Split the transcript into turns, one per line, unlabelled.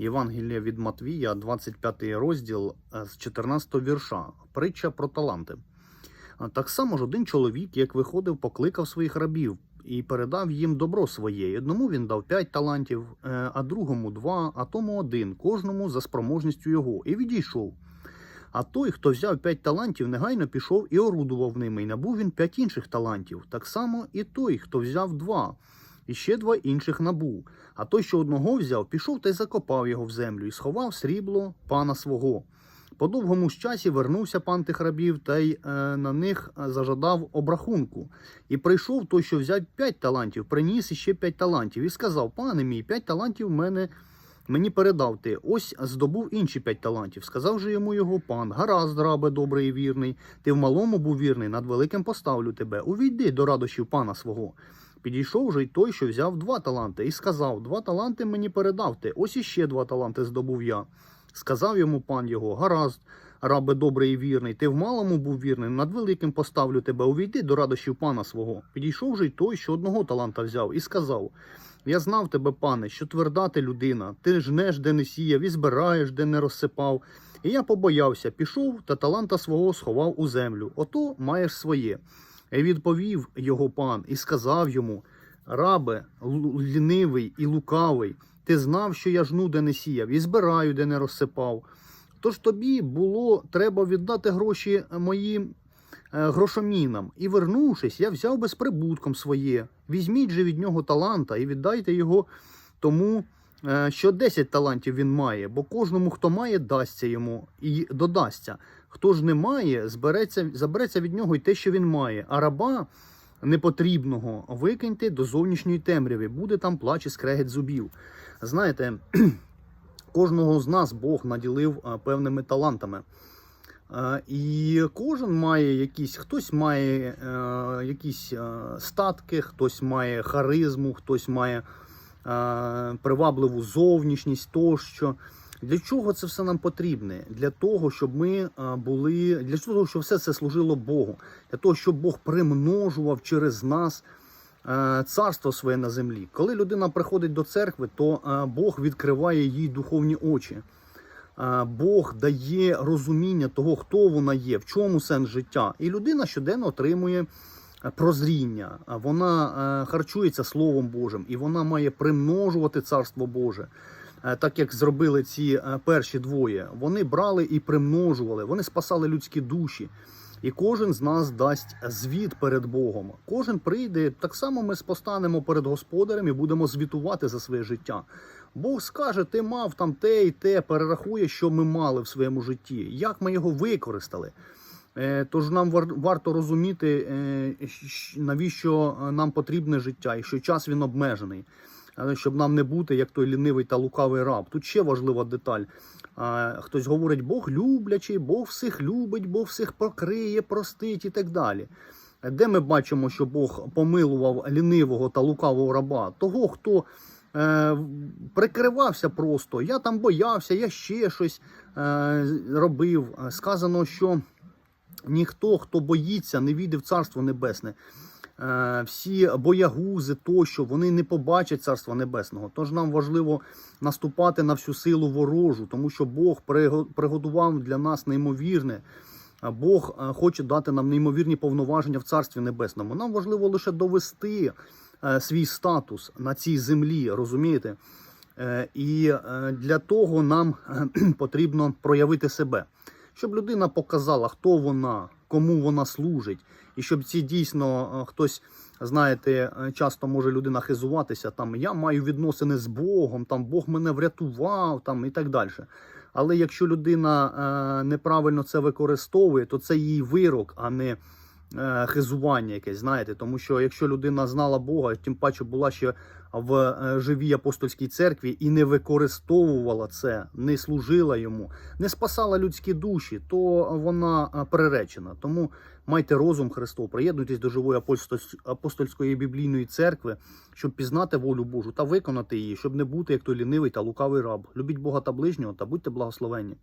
Євангелія від Матвія, 25 розділ е, з 14 вірша. Притча про таланти. Так само ж один чоловік, як виходив, покликав своїх рабів і передав їм добро своє. Одному він дав п'ять талантів, е, а другому два, а тому один, кожному за спроможністю його, і відійшов. А той, хто взяв п'ять талантів, негайно пішов і орудував ними, і набув він п'ять інших талантів. Так само і той, хто взяв два, і ще два інших набув. А той, що одного взяв, пішов та й закопав його в землю, і сховав срібло пана свого. По довгому ж часі вернувся пан тих рабів та й е, на них е, зажадав обрахунку. І прийшов той, що взяв п'ять талантів, приніс іще п'ять талантів, і сказав: Пане мій, п'ять талантів в мене мені передав ти. Ось здобув інші п'ять талантів. Сказав же йому його пан: Гаразд, рабе, добрий і вірний. Ти в малому був вірний, над великим поставлю тебе. Увійди до радощів пана свого. Підійшов же й той, що взяв два таланти, і сказав: Два таланти мені передав ти. Ось іще два таланти здобув я. Сказав йому пан його: Гаразд, рабе добрий і вірний. Ти в малому був вірний, над великим поставлю тебе. Увійди до радощів пана свого. Підійшов же й той, що одного таланта взяв, і сказав: Я знав тебе, пане, що тверда ти людина, ти жнеш, де не сіяв, і збираєш, де не розсипав. І я побоявся, пішов та таланта свого сховав у землю. Ото маєш своє. І відповів його пан і сказав йому: Рабе, лінивий і лукавий, ти знав, що я жну, де не сіяв, і збираю, де не розсипав. Тож тобі було треба віддати гроші моїм грошомінам, і вернувшись, я взяв безприбутком своє. Візьміть же від нього таланта і віддайте його тому, е, що 10 талантів він має, бо кожному, хто має, дасться йому і додасться. Хто ж не має, збереться, забереться від нього й те, що він має. А раба непотрібного викиньте до зовнішньої темряви, буде там плач і скрегет зубів. Знаєте, кожного з нас Бог наділив е, певними талантами. І кожен має якісь, хтось має е, якісь е, статки, хтось має харизму, хтось має е, привабливу зовнішність тощо. Для чого це все нам потрібне? Для того, щоб ми були, для того, щоб все це служило Богу, для того, щоб Бог примножував через нас царство своє на землі. Коли людина приходить до церкви, то Бог відкриває їй духовні очі. Е, Бог дає розуміння того, хто вона є, в чому сенс життя. І людина щоденно отримує е, прозріння. Вона е, харчується Словом Божим і вона має примножувати Царство Боже. Так як зробили ці перші двоє, вони брали і примножували, вони спасали людські душі. І кожен з нас дасть звіт перед Богом. Кожен прийде, так само ми спостанемо перед Господарем і будемо звітувати за своє життя. Бог скаже, ти мав там те і те, перерахує, що ми мали в своєму житті, як ми його використали. Е, Тож нам варто розуміти, е, навіщо е, нам потрібне життя і що час він обмежений, щоб нам не бути як той лінивий та лукавий раб. Тут ще важлива деталь. Хтось говорить, Бог люблячий, Бог всіх любить, Бог всіх покриє, простить і так далі. Де ми бачимо, що Бог помилував лінивого та лукавого раба, того, хто е, прикривався просто, я там боявся, я ще щось е, робив. Сказано, що ніхто, хто боїться, не війде в Царство Небесне. Е, Всі боягузи тощо, вони не побачать Царства Небесного. Тож нам важливо наступати на всю силу ворожу, тому що Бог приго- приготував для нас неймовірне. Бог е, хоче дати нам неймовірні повноваження в Царстві Небесному. Нам важливо лише довести е, свій статус на цій землі, розумієте? Е, І е, для того нам е, потрібно проявити себе, щоб людина показала, хто вона, кому вона служить, і щоб ці дійсно е, хтось, знаєте, е, часто може людина хизуватися, там я маю відносини з Богом, там Бог мене врятував, там і так далі. Але якщо людина е, неправильно це використовує, то це її вирок, а не е, хизування якесь, знаєте. Тому що якщо людина знала Бога, тим паче була ще в е, живій апостольській церкві і не використовувала це, не служила йому, не спасала людські душі, то вона е, приречена. Тому майте розум Христов, приєднуйтесь до живої апостольської біблійної церкви, щоб пізнати волю Божу та виконати її, щоб не бути як той лінивий та лукавий раб. Любіть Бога та ближнього та будьте благословенні.